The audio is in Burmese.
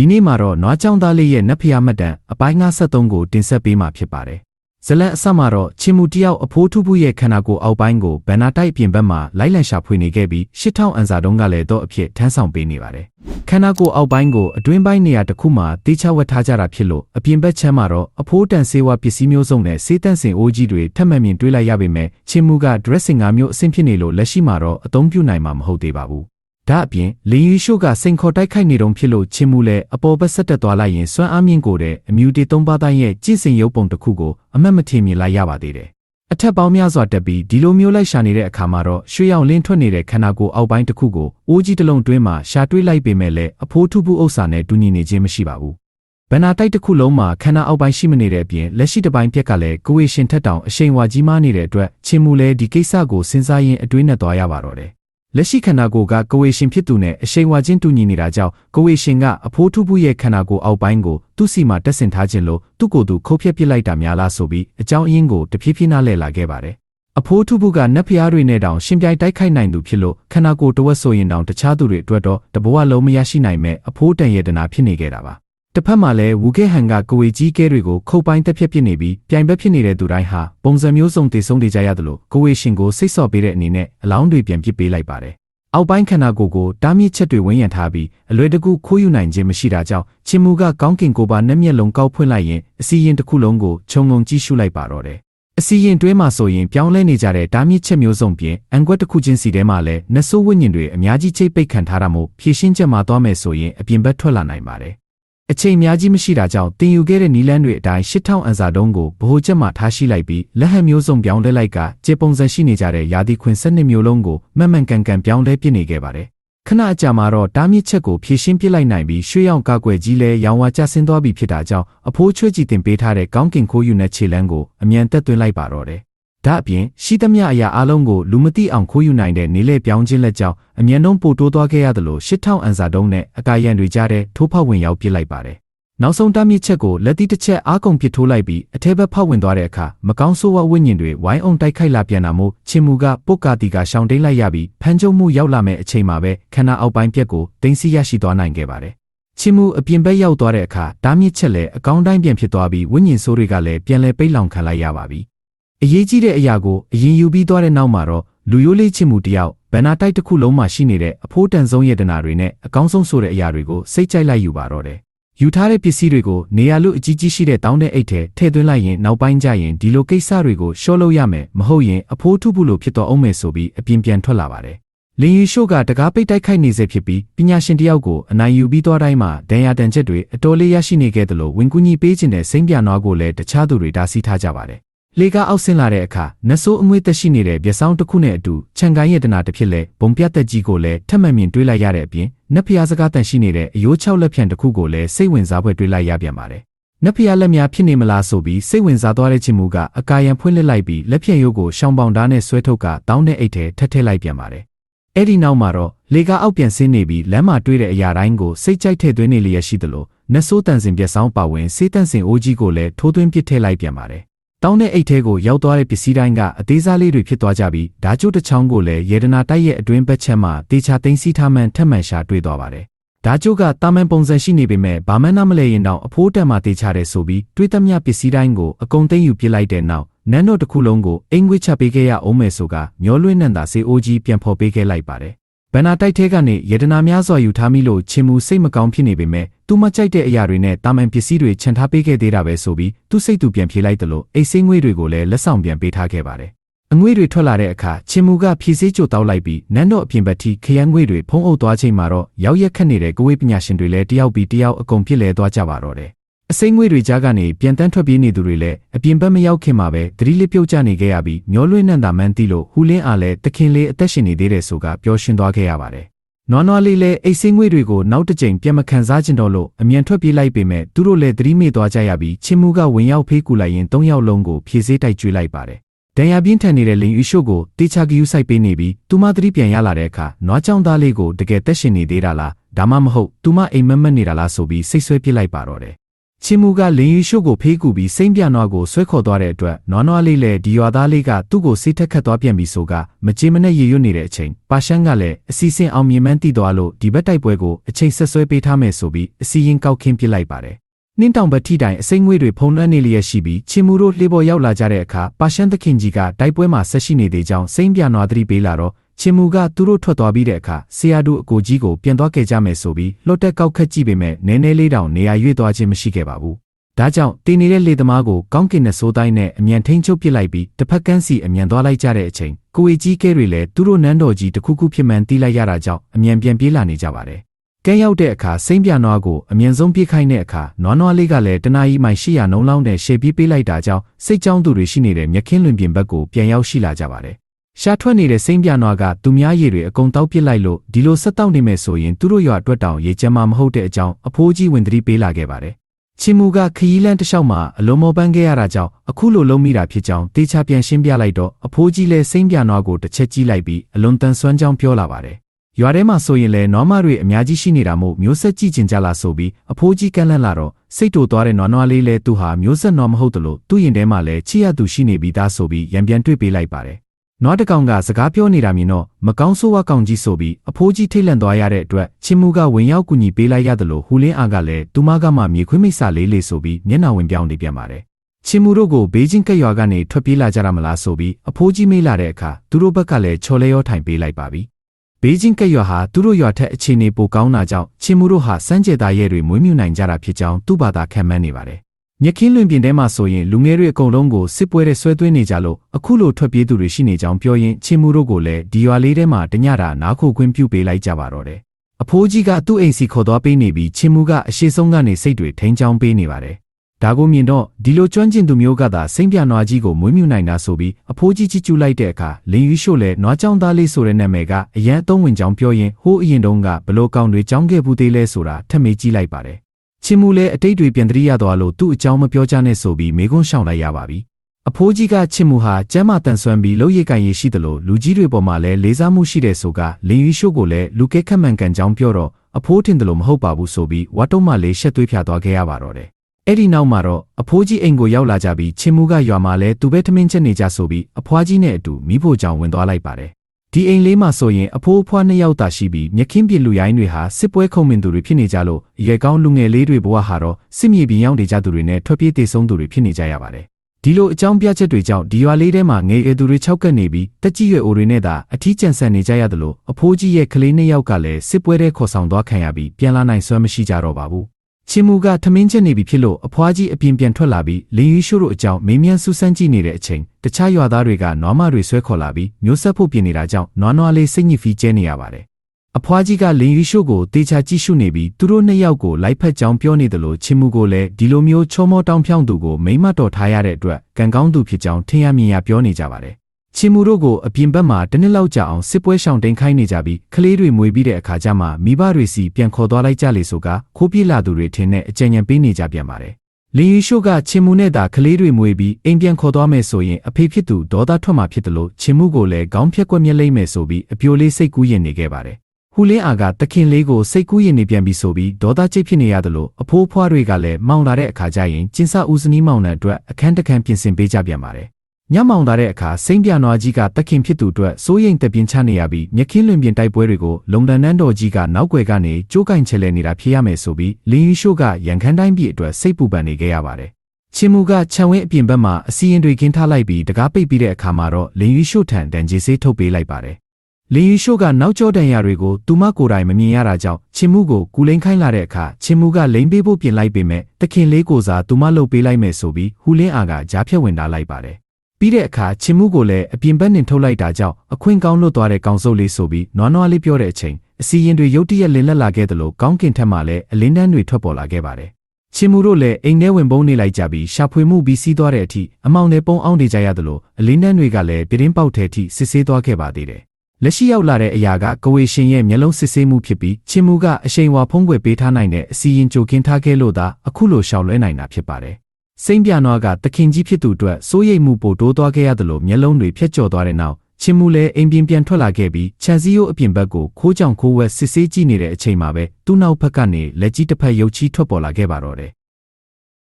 ဒီနေ့မှာတော့နွားချောင်းသားလေးရဲ့နတ်ဖျားမှတ်တမ်းအပိုင်း53ကိုတင်ဆက်ပေးမှာဖြစ်ပါတယ်။ဇလန်အဆက်မှာတော့ချင်းမူတယောက်အဖိုးထုဘူးရဲ့ခန္ဓာကိုယ်အောက်ပိုင်းကိုဘန်နာတိုက်ပြင်ဘက်မှာလိုက်လံရှာဖွေနေခဲ့ပြီး8000အန်စာတုံးကလည်းတော့အဖြစ်ထမ်းဆောင်ပေးနေပါတယ်။ခန္ဓာကိုယ်အောက်ပိုင်းကိုအတွင်းပိုင်းနေရာတစ်ခုမှာတေချဝတ်ထားကြတာဖြစ်လို့အပြင်ဘက်ချမ်းမှာတော့အဖိုးတန်ဆေးဝါးပစ္စည်းမျိုးစုံနဲ့ဆေးတန့်စင်အိုးကြီးတွေထပ်မံမြင်တွေ့လိုက်ရပေမဲ့ချင်းမူက dressing ငါမျိုးအဆင့်ဖြစ်နေလို့လက်ရှိမှာတော့အသုံးပြုနိုင်မှာမဟုတ်သေးပါဘူး။ ဒါအပြင်လင်ယူရှို့ကစိန်ခေါ်တိုက်ခိုက်နေတုံဖြစ်လို့ချင်းမှုလဲအပေါ်ဘက်ဆက်တက်သွားလိုက်ရင်စွမ်းအားမြင့်ကိုတဲ့အမြူတီသုံးပါးတိုင်းရဲ့ကြည်စင်ရုပ်ပုံတစ်ခုကိုအမတ်မထင်မြင်လိုက်ရပါသေးတယ်။အထက်ပေါင်းများစွာတက်ပြီးဒီလိုမျိုးလိုက်ရှာနေတဲ့အခါမှာတော့ရွှေရောင်လင်းထွက်နေတဲ့ခန္ဓာကိုယ်အောက်ပိုင်းတစ်ခုကိုအိုးကြီးတစ်လုံးတွင်းမှာရှာတွေးလိုက်ပေမဲ့လည်းအဖိုးထုဘူးဥစ္စာနဲ့တူညီနေခြင်းမရှိပါဘူး။ဗနာတိုက်တစ်ခုလုံးမှာခန္ဓာအောက်ပိုင်းရှိမနေတဲ့အပြင်လက်ရှိတစ်ပိုင်းပြက်ကလည်းကိုဝေရှင်ထက်တောင်အရှိန်ဝါကြီးမားနေတဲ့အတွက်ချင်းမှုလဲဒီကိစ္စကိုစဉ်းစားရင်းအတွင်းနဲ့သွားရပါတော့တယ် လက်ရှိခန္ဓာကိုယ်ကကဝေရှင်ဖြစ်သူနဲ့အရှိန်ဝါချင်းတူညီနေတာကြောင့်ကဝေရှင်ကအဖိုးထုဘူးရဲ့ခန္ဓာကိုယ်အောက်ပိုင်းကိုသူ့စီမှာတက်ဆင်ထားခြင်းလို့သူ့ကိုယ်သူခုတ်ဖြက်ပစ်လိုက်တာများလားဆိုပြီးအကြောင်းအရင်းကိုတဖြည်းဖြည်းနားလည်လာခဲ့ပါတယ်။အဖိုးထုဘူးကနတ်ဖျားတွေနဲ့တောင်ရှင်ပြိုင်တိုက်ခိုက်နိုင်သူဖြစ်လို့ခန္ဓာကိုယ်တဝက်ဆိုရင်တောင်တခြားသူတွေအတွက်တော့တဘဝလုံးမရရှိနိုင်မဲ့အဖိုးတန်ရတနာဖြစ်နေခဲ့တာပါ။ တစ်ဖက်မှာလည်းဝူခဲဟန်ကကဝေကြီးကဲတွေကိုခုတ်ပိုင်းတက်ဖြက်ပစ်နေပြီးပြိုင်ဘက်ဖြစ်နေတဲ့သူတိုင်းဟာပုံစံမျိုးစုံတည်ဆုံးနေကြရတယ်လို့ကဝေရှင်ကိုစိတ်ဆော့ပေးတဲ့အနေနဲ့အလောင်းတွေပြန်ပစ်ပေးလိုက်ပါတယ်အောက်ပိုင်းခန္ဓာကိုယ်ကိုတားမြစ်ချက်တွေဝန်းရံထားပြီးအလွယ်တကူခိုးယူနိုင်ခြင်းမရှိတာကြောင့်ချင်းမူကကောင်းကင်ကိုပါနှက်မျက်လုံးကောက်ဖွင့်လိုက်ရင်အစီရင်တစ်ခုလုံးကိုခြုံငုံကြည့်ရှုလိုက်ပါတော့တယ်။အစီရင်တွဲမှာဆိုရင်ပြောင်းလဲနေကြတဲ့တားမြစ်ချက်မျိုးစုံပြင်အန်ကွက်တစ်ခုချင်းစီထဲမှာလည်းနဆိုးဝိညာဉ်တွေအများကြီးချိတ်ပိတ်ခံထားတာမို့ဖြည့်ရှင်းချက်မှာသွားမယ်ဆိုရင်အပြင်ဘက်ထွက်လာနိုင်ပါတယ်။ အချိန်အများကြီးမရှိတာကြောင့်တင်ယူခဲ့တဲ့နီလန်းတွေအတိုင်း8000အန်စာတုံးကိုဗဟိုချက်မှထားရှိလိုက်ပြီးလက်ဟန်မျိုးစုံပြောင်းလဲလိုက်ကကျေပုံစံရှိနေကြတဲ့ယာဒီခွင်စနစ်မျိုးလုံးကိုမှန်မှန်ကန်ကန်ပြောင်းလဲပြစ်နေခဲ့ပါတယ်။ခဏအကြာမှာတော့တားမြစ်ချက်ကိုဖြည့်ရှင်းပစ်လိုက်နိုင်ပြီးရွှေရောင်ကာကွယ်ကြီးလဲရောင်ဝါကျဆင်းသွားပြီဖြစ်တာကြောင့်အဖိုးချွေးကြည့်တင်ပေးထားတဲ့ကောင်းကင်ခိုးယူတဲ့ခြေလမ်းကိုအမြန်တက်သွင်းလိုက်ပါတော့တယ်။ ဒါအပြင်ရှိသမျှအရာအလုံးကိုလူမသိအောင်ခိုးယူနိုင်တဲ့နေလေပြောင်းခြင်းလက်ကြောင့်အမြန်ဆုံးပို့တိုးသွားခဲ့ရသလို8000အန်စာတုံးနဲ့အကာရန်တွေကြားတဲ့ထိုးဖောက်ဝင်ရောက်ပစ်လိုက်ပါတယ်နောက်ဆုံးတားမြစ်ချက်ကိုလက်သီးတစ်ချက်အားကုန်ပစ်ထိုးလိုက်ပြီးအထဲဘက်ဖောက်ဝင်သွားတဲ့အခါမကောင်းဆိုးဝါးဝိညာဉ်တွေဝိုင်းအောင်တိုက်ခိုက်လာပြန်တာမို့ချင်းမူကပုတ်ကာတီကရှောင်တိန်လိုက်ရပြီးဖမ်းကျုံမှုရောက်လာမဲ့အချိန်မှာပဲခန္ဓာအောက်ပိုင်းပြက်ကိုတင်းစီရရှိသွားနိုင်ခဲ့ပါတယ်။ချင်းမူအပြင်ဘက်ရောက်သွားတဲ့အခါတားမြစ်ချက်လည်းအကောင်းတိုင်းပြန်ဖြစ်သွားပြီးဝိညာဉ်ဆိုးတွေကလည်းပြန်လဲပိတ်လောင်ခံလိုက်ရပါပြီ။ အရေးကြီးတဲ့အရာကိုအရင်ယူပြီးသွားတဲ့နောက်မှာတော့လူရိုးလေးချင်းမူတယောက်ဘန်နာတိုက်တစ်ခုလုံးမှာရှိနေတဲ့အဖိုးတန်ဆုံးရတနာတွေနဲ့အကောင်းဆုံးဆိုတဲ့အရာတွေကိုစိတ်ကြိုက်လိုက်ယူပါတော့တယ်ယူထားတဲ့ပစ္စည်းတွေကိုနေရာလူအကြီးကြီးရှိတဲ့တောင်းတဲ့အိတ်ထဲထည့်သွင်းလိုက်ရင်နောက်ပိုင်းကျရင်ဒီလိုကိစ္စတွေကိုရှော့လို့ရမယ်မဟုတ်ရင်အဖိုးထုဘူးလို့ဖြစ်တော့အောင်မယ်ဆိုပြီးအပြင်းပြန်ထွက်လာပါတယ်။လင်ယူရှို့ကတကားပိတ်တိုက်ခိုက်နေစေဖြစ်ပြီးပညာရှင်တယောက်ကိုအနိုင်ယူပြီးသွားတိုင်းမှာဒဏ်ရာတန်ချက်တွေအတော်လေးရရှိနေခဲ့တယ်လို့ဝင်ကူညီပေးခြင်းတဲ့စိမ့်ပြနွားကိုလည်းတခြားသူတွေဒါစီထားကြပါတယ်။ လေကားအောက်ဆင်းလာတဲ့အခါနဆိုးအမွေးသက်ရှိနေတဲ့မျက်စောင်းတစ်ခုနဲ့အတူခြံကိုင်းရတနာတစ်ဖြစ်လဲဘုံပြတ်သက်ကြီးကိုလည်းထပ်မံမြင်တွေးလိုက်ရတဲ့အပြင်နတ်ဖျားစကားတန်ရှိနေတဲ့အယိုး၆လက်ဖြန့်တစ်ခုကိုလည်းစိတ်ဝင်စားဖွယ်တွေးလိုက်ရပြန်ပါတယ်။နတ်ဖျားလက်များဖြစ်နေမလားဆိုပြီးစိတ်ဝင်စားသွားတဲ့ချင်မူကအကာယံဖွင့်လှစ်လိုက်ပြီးလက်ဖြန့်ရိုးကိုရှောင်းပေါင်ဓာတ်နဲ့ဆွဲထုတ်ကတောင်းတဲ့အိတ်ထဲထက်ထည့်လိုက်ပြန်ပါတယ်။အဲ့ဒီနောက်မှာတော့လေကားအောက်ပြန်ဆင်းနေပြီးလမ်းမှာတွေ့တဲ့အရာတိုင်းကိုစိတ်ကြိုက်ထည့်သွင်းနေလျက်ရှိသလိုနတ်ဆိုးတန်စင်ပြက်ဆောင်ပါဝင်စေးတန်စင်အိုးကြီးကိုလည်းထိုးသွင်းပစ်ထည့်လိုက်ပြန်ပါတယ်။ တောင်းတဲ့အိတ်ထဲကိုရောက်သွားတဲ့ပစ္စည်းတိုင်းကအသေးစားလေးတွေဖြစ်သွားကြပြီးဓာကျိုးတစ်ချောင်းကိုလည်းရေဒနာတိုက်ရဲ့အတွင်းဘက်ချက်မှတေချာသိမ်းစီထားမှန်ထက်မှန်ရှာတွေ့သွားပါတယ်။ဓာကျိုးကတာမန်ပုံစံရှိနေပေမဲ့ဘာမှနားမလဲရင်တောင်အဖိုးတက်မှတေချာတယ်ဆိုပြီးတွေးသမျှပစ္စည်းတိုင်းကိုအကုန်သိမ်းယူပစ်လိုက်တဲ့နောက်နန်းတော်တစ်ခုလုံးကိုအင်္ဂွေးချပေးခဲ့ရအောင်မယ်ဆိုကမျောလွင့်နံတာစေအိုးကြီးပြန်ဖော်ပေးခဲ့လိုက်ပါတယ်။ဗန္နာတိုက်ထဲကနေရေဒနာများစွာယူထားမိလို့ချင်းမူစိတ်မကောင်းဖြစ်နေပေမဲ့ သူမကြိုက်တဲ့အရာတွေနဲ့တာမန်ပစ္စည်းတွေခြံထားပေးခဲ့သေးတာပဲဆိုပြီးသူ့စိတ်သူပြန်ဖြေလိုက်တယ်လို့အိတ်စိမ့်ငွေတွေကိုလည်းလက်ဆောင်ပြန်ပေးထားခဲ့ပါတယ်။အငွေတွေထွက်လာတဲ့အခါချင်းမူကဖြည့်စည်းကြိုတောက်လိုက်ပြီးနန်းတော်အပြင်ဘက်ထိခရမ်းငွေတွေဖုံးအုပ်သွားချိန်မှာတော့ရောက်ရက်ခတ်နေတဲ့ကဝေးပညာရှင်တွေလည်းတယောက်ပြီးတယောက်အကုန်ပြစ်လဲသွားကြပါတော့တယ်။အစိမ့်ငွေတွေကြားကနေပြန်တန်းထွက်ပြေးနေသူတွေလည်းအပြင်ဘက်မရောက်ခင်မှာပဲသတိလေးပြုတ်ကျနေခဲ့ရပြီးမျောလွင့်နှံ့တာမှန်းသိလို့ဟူလင်းအားလည်းတခင်လေးအသက်ရှင်နေသေးတယ်ဆိုကပျော်ရွှင်သွားခဲ့ရပါတယ် နွားနွားလေးလည်းအိတ်စိမ့်ငွေတွေကိုနောက်တစ်ကြိမ်ပြန်မခံစားကျင်တော့လို့အမြန်ထွက်ပြေးလိုက်ပေမဲ့သူတို့လည်းသတိမေ့သွားကြရပြီးချင်းမှုကဝင်ရောက်ဖေးကူလိုက်ရင်၃ယောက်လုံးကိုဖြည့်စေးတိုက်ကျွေးလိုက်ပါတယ်။ဒဏ်ရာပြင်းထန်နေတဲ့လင်ယူရှို့ကိုတေချာကယူဆိုင်ပေးနေပြီးသူမသတိပြန်ရလာတဲ့အခါနွားချောင်းသားလေးကိုတကယ်တက်ရှင်နေသေးတာလားဒါမှမဟုတ်သူမအိမ်မက်မက်နေတာလားဆိုပြီးစိတ်ဆွဲပြစ်လိုက်ပါတော့တယ် ချင်းမူကလင်းယူရှို့ကိုဖေးကူပြီးစိမ့်ပြနွားကိုဆွဲခေါ်သွားတဲ့အတွက်နွားနွားလေးလည်းဒီရွာသားလေးကသူ့ကိုစိတ်ထက်ခတ်သွားပြန်ပြီဆိုကမကြေမနဲ့ရေရွတ်နေတဲ့အချိန်ပါရှန်ကလည်းအစီအစဉ်အောင်မြင်မှန်းသိသွားလို့ဒီဘက်တိုက်ပွဲကိုအချိန်ဆက်ဆွဲပေးထားမယ်ဆိုပြီးအစီရင်ကောက်ခင်းပစ်လိုက်ပါတယ်နှင်းတောင်ဘက်ထိတိုင်အစိမ့်ငွေတွေဖုံးလွှမ်းနေလျက်ရှိပြီးချင်းမူတို့လှေပေါ်ရောက်လာကြတဲ့အခါပါရှန်သခင်ကြီးကတိုက်ပွဲမှာဆက်ရှိနေသေးကြောင်းစိမ့်ပြနွားသတိပေးလာတော့ ချင်းမူကသူတို့ထွက်သွားပြီးတဲ့အခါဆရာတို့အကိုကြီးကိုပြန်သွားခဲ့ကြမယ်ဆိုပြီးလှော့တက်ကောက်ခတ်ကြည့်ပေမဲ့နည်းနည်းလေးတောင်နေရာရွေ့သွားခြင်းမရှိခဲ့ပါဘူး။ဒါကြောင့်တင်နေတဲ့လေသမားကိုကောင်းကင်နဲ့စိုးတိုင်းနဲ့အမြန်ထိန်ချုပ်ပစ်လိုက်ပြီးတစ်ဖက်ကန်းစီအမြန်သွားလိုက်ကြတဲ့အချိန်ကိုဝေကြီးကဲတွေလည်းသူတို့နန်းတော်ကြီးတစ်ခုခုဖြစ်မှန်တီးလိုက်ရတာကြောင့်အမြန်ပြန်ပြေးလာနေကြပါတယ်။ကဲရောက်တဲ့အခါစိမ့်ပြနွားကိုအမြန်ဆုံးပြေးခိုင်းတဲ့အခါနွားနွားလေးကလည်းတနာကြီးမိုင်800နှုံးလောင်းနဲ့ရှေ့ပြေးပေးလိုက်တာကြောင့်စိတ်ကြောင်းသူတွေရှိနေတဲ့မြက်ခင်းလွင်ပြင်ဘက်ကိုပြန်ရောက်ရှိလာကြပါတယ်။ ရှားထွက်နေတဲ့စိမ့်ပြနွားကသူများရည်တွေအကုန်တောက်ပစ်လိုက်လို့ဒီလိုဆက်တောက်နေမယ်ဆိုရင်သူတို့ရွာအတွက်တောင်ရေကြမ်းမှမဟုတ်တဲ့အကြောင်းအဖိုးကြီးဝင်သတိပေးလာခဲ့ပါတယ်။ချင်းမူကခရီးလန်းတစ်လျှောက်မှာအလုံးမောပန်းခဲ့ရတာကြောင့်အခုလိုလုံးမိတာဖြစ်ကြောင်းတေချာပြန်ရှင်းပြလိုက်တော့အဖိုးကြီးလည်းစိမ့်ပြနွားကိုတစ်ချက်ကြည့်လိုက်ပြီးအလွန်တန်ဆွမ်းကြောင်းပြောလာပါတယ်။ရွာထဲမှာဆိုရင်လည်းနွားမတွေအများကြီးရှိနေတာမို့မျိုးဆက်ကြည့်ကျင်ကြလားဆိုပြီးအဖိုးကြီးကန့်လန့်လာတော့စိတ်တူသွားတဲ့နွားနွားလေးလည်းသူဟာမျိုးဆက်နွားမဟုတ်တလို့သူ့ရင်ထဲမှာလည်းချစ်ရသူရှိနေပြီးသားဆိုပြီးရံပြန်တွေ့ပေးလိုက်ပါတယ်။ နွားတကောင်ကစကားပြောနေတာမြင်တော့မကောင်းဆိုးဝါကောင်ကြီးဆိုပြီးအဖိုးကြီးထိတ်လန့်သွားရတဲ့အတွက်ချင်းမူကဝင်ရောက်ကူညီပေးလိုက်ရတယ်လို့ဟူလင်းအားကလည်းသူမကမှမြေခွေးမိတ်ဆာလေးလေးဆိုပြီးမျက်နှာဝင်ပြောင်းနေပြန်ပါတယ်။ချင်းမူတို့ကိုဘေးချင်းကက်ရွာကနေထွက်ပြေးလာကြတာမလားဆိုပြီးအဖိုးကြီးမေးလာတဲ့အခါသူတို့ဘက်ကလည်းချော်လဲရောထိုင်ပေးလိုက်ပါပြီ။ဘေးချင်းကက်ရွာဟာသူတို့ရွာထက်အခြေအနေပိုကောင်းတာကြောင့်ချင်းမူတို့ဟာစမ်းကြဲသားရဲတွေမွေးမြူနိုင်ကြတာဖြစ်ကြောင်းသူ့ဘာသာခံမှန်းနေပါတယ်။ မြက်ခင်းလွင်ပြင်ထဲမှာဆိုရင်လူငယ်တွေအကုန်လုံးကိုစစ်ပွဲတဲ့ဆွဲသွင်းနေကြလို့အခုလိုထွက်ပြေးသူတွေရှိနေကြောင်းပြောရင်ချင်းမူတို့ကိုလည်းဒီရွာလေးထဲမှာတညတာနားခိုခွင့်ပြုပေးလိုက်ကြပါတော့တယ်။အဖိုးကြီးကသူ့အိမ်စီခေါ်သွားပေးနေပြီးချင်းမူကအရှိဆုံးကနေစိတ်တွေထိန်းချောင်းပေးနေပါတယ်။ဒါကိုမြင်တော့ဒီလိုကျွမ်းကျင်သူမျိုးကသာစိမ့်ပြနွားကြီးကိုမွေးမြူနိုင်တာဆိုပြီးအဖိုးကြီးချီကျူးလိုက်တဲ့အခါလင်ယူရှို့လဲနွားကြောင်သားလေးဆိုတဲ့နာမည်ကအရန်အသုံးဝင်ကြောင်းပြောရင်ဟိုးအရင်တုန်းကဘလို့ကောင်တွေကြောင်းခဲ့ဘူးသေးလဲဆိုတာထပ်မေးကြည့်လိုက်ပါတယ်။ ချင်းမူလည်းအတိတ်တွေပြန်တရိရသွားလို့သူ့အကြောင်းမပြောကြနဲ့ဆိုပြီးမေကွန်းရှောင်လိုက်ရပါပြီ။အဖိုးကြီးကချစ်မှုဟာကျမ်းမာတန်ဆွမ်းပြီးလုံရည်ကန်ရည်ရှိသလိုလူကြီးတွေပေါ်မှာလည်းလေးစားမှုရှိတဲ့ဆိုကလင်ယူရှို့ကိုလည်းလူကဲခက်မှန်ကန်ကြောင်းပြောတော့အဖိုးထင်တယ်လို့မဟုတ်ပါဘူးဆိုပြီးဝတ်တုံးမလေးရှက်သွေးဖြာသွားခဲ့ရပါတော့တယ်။အဲ့ဒီနောက်မှာတော့အဖိုးကြီးအိမ်ကိုရောက်လာကြပြီးချင်းမူကရွာမှာလဲသူပဲထမင်းချက်နေကြဆိုပြီးအဖွားကြီးနဲ့အတူမိဖို့ကြောင့်ဝင်သွားလိုက်ပါတယ်။ ဒီအိမ်လေးမှာဆိုရင်အဖိုးအဖွားနှစ်ယောက်သာရှိပြီးမြက်ခင်းပြလူရိုင်းတွေဟာစစ်ပွဲခုံမင်သူတွေဖြစ်နေကြလို့ရေကောင်းလူငယ်လေးတွေဘဝဟာတော့စစ်မြေပြင်ရောက်နေကြသူတွေနဲ့ထွက်ပြေးတေဆုံးသူတွေဖြစ်နေကြရပါတယ်။ဒီလိုအကြောင်းပြချက်တွေကြောင့်ဒီရွာလေးထဲမှာငယ်ငယ်သူတွေ၆ကပ်နေပြီးတက်ကြီးရွယ်အိုတွေနဲ့သာအထီးကျန်ဆန်နေကြရတယ်လို့အဖိုးကြီးရဲ့ကလေးနှစ်ယောက်ကလည်းစစ်ပွဲတဲ့ခေါ်ဆောင်သွားခံရပြီးပြန်လာနိုင်စွမ်းမရှိကြတော့ပါဘူး။ ချင်းမူကထမင်းချက်နေပြီဖြစ်လို့အဖွားကြီးအပြင်ပြန်ထွက်လာပြီးလင်းယူရှို့တို့အကြောင်းမေးမြန်းစူးစမ်းကြည့်နေတဲ့အချိန်တခြားရွာသားတွေကနွားမတွေဆွဲခေါ်လာပြီးမျိုးဆက်ဖို့ပြင်နေတာကြောင့်နွားနွားလေးစိတ်ညစ်ဖီးကျဲနေရပါတယ်။အဖွားကြီးကလင်းယူရှို့ကိုတေချာကြည့်ရှုနေပြီးသူတို့နှစ်ယောက်ကိုလိုက်ဖက်ကြောင်းပြောနေတယ်လို့ချင်းမူကိုလည်းဒီလိုမျိုးချောမောတောင်းဖြောင်းသူကိုမိမတော်ထားရတဲ့အတွက်ကံကောင်းသူဖြစ်ကြောင်းထင်ရမြင်ရပြောနေကြပါတယ်။ ချင်းမူတို့ကိုအပြင်ဘက်မှာတနစ်လောက်ကြာအောင်စစ်ပွဲရှောင်တိန်ခိုင်းနေကြပြီးကလေးတွေမွေပြီးတဲ့အခါကျမှမိဘတွေစီပြန်ခေါ်သွားလိုက်ကြလေဆိုကခိုးပြေးလာသူတွေထင်တဲ့အကြံဉာဏ်ပေးနေကြပြန်ပါတယ်။လင်းယူရှို့ကချင်းမူနဲ့သာကလေးတွေမွေပြီးအိမ်ပြန်ခေါ်သွားမယ်ဆိုရင်အဖေဖြစ်သူဒေါသထွက်မှာဖြစ်တယ်လို့ချင်းမူကိုလည်းခေါင်းဖြက်ကွက်မျက်လိမ့်မယ်ဆိုပြီးအပြိုလေးစိတ်ကူးရင်နေခဲ့ပါတယ်။ဟူလင်းအာကတခင်လေးကိုစိတ်ကူးရင်နေပြန်ပြီးဆိုပြီးဒေါသချိတ်ဖြစ်နေရတယ်လို့အဖိုးဖွားတွေကလည်းမောင်လာတဲ့အခါကျရင်ကျင်းစဦးစနီးမောင်နှံအတွက်အခန်းတခန်းပြင်ဆင်ပေးကြပြန်ပါတယ်။ ညမောင်လာတဲ့အခါစိမ့်ပြနွားကြီးကတခင်ဖြစ်သူအတွက်စိုးရိမ်တပြင်းချနေရပြီးမြက်ခင်းလွင်ပြင်တိုက်ပွဲတွေကိုလုံဒန်နန်းတော်ကြီးကနောက်ွယ်ကနေကြိုးကင်ချဲလဲနေတာဖြစ်ရမယ်ဆိုပြီးလင်းယူရှို့ကရန်ခမ်းတိုင်းပြည်အတွက်စိတ်ပူပန်နေခဲ့ရပါတယ်။ချင်းမူကခြံဝင်းအပြင်ဘက်မှာအစီရင်တွေခင်းထားလိုက်ပြီးတကားပိတ်ပြီးတဲ့အခါမှာတော့လင်းယူရှို့ထံတန်ကြီးစေးထုတ်ပေးလိုက်ပါတယ်။လင်းယူရှို့ကနောက်ကျောတန်ရာတွေကိုသူမကိုယ်တိုင်မမြင်ရတာကြောင့်ချင်းမူကိုကူလိန်ခိုင်းလာတဲ့အခါချင်းမူကလိန်ပေးဖို့ပြင်လိုက်ပေမဲ့တခင်လေးကိုစားသူမလှုပ်ပေးလိုက်မယ်ဆိုပြီးဟူလင်းအာကကြားဖြတ်ဝင်လာလိုက်ပါတယ်။ ပြီးတဲ့အခါချင်းမူကိုလည်းအပြင်ဘက်နှင်ထုတ်လိုက်တာကြောင့်အခွင့်ကောင်းလွတ်သွားတဲ့ကောင်စုပ်လေးဆိုပြီးနွားနွားလေးပြောတဲ့အချိန်အစီရင်တွေရုတ်တရက်လင်းလက်လာခဲ့တယ်လို့ကောင်းကင်ထက်မှလည်းအလင်းတန်းတွေထွက်ပေါ်လာခဲ့ပါတယ်။ချင်းမူတို့လည်းအိမ်ထဲဝင်ပုံးနေလိုက်ကြပြီးရှာဖွေမှုပြီးစီးသွားတဲ့အထိအမောင်နဲ့ပုံအောင်နေကြရတယ်လို့အလင်းတန်းတွေကလည်းပြတင်းပေါက်ထဲထိစစ်ဆေးသွားခဲ့ပါသေးတယ်။လက်ရှိရောက်လာတဲ့အရာကကဝေရှင်ရဲ့မျက်လုံးစစ်ဆေးမှုဖြစ်ပြီးချင်းမူကအရှိန်ဝါဖုံးကွယ်ပေးထားနိုင်တဲ့အစီရင်ကြိုကင်းထားခဲ့လို့သာအခုလိုရှောင်လွဲနိုင်တာဖြစ်ပါတယ်။ စိမ့်ပြနွားကတခင်ကြီးဖြစ်သူအတွက်စိုးရိမ်မှုပိုတိုးသွားခဲ့ရတယ်လို့မျက်လုံးတွေဖြတ်ကျော်သွားတဲ့နောက်ချင်းမူလည်းအိမ်ပြင်ပြန်ထွက်လာခဲ့ပြီးခြံစည်းရိုးအပြင်ဘက်ကိုခိုးကြောင်ခိုးဝက်စစ်ဆေးကြည့်နေတဲ့အချိန်မှာပဲသူ့နောက်ဘက်ကနေလက်ကြီးတစ်ဖက်ရုပ်ချီးထွက်ပေါ်လာခဲ့ပါတော့တယ်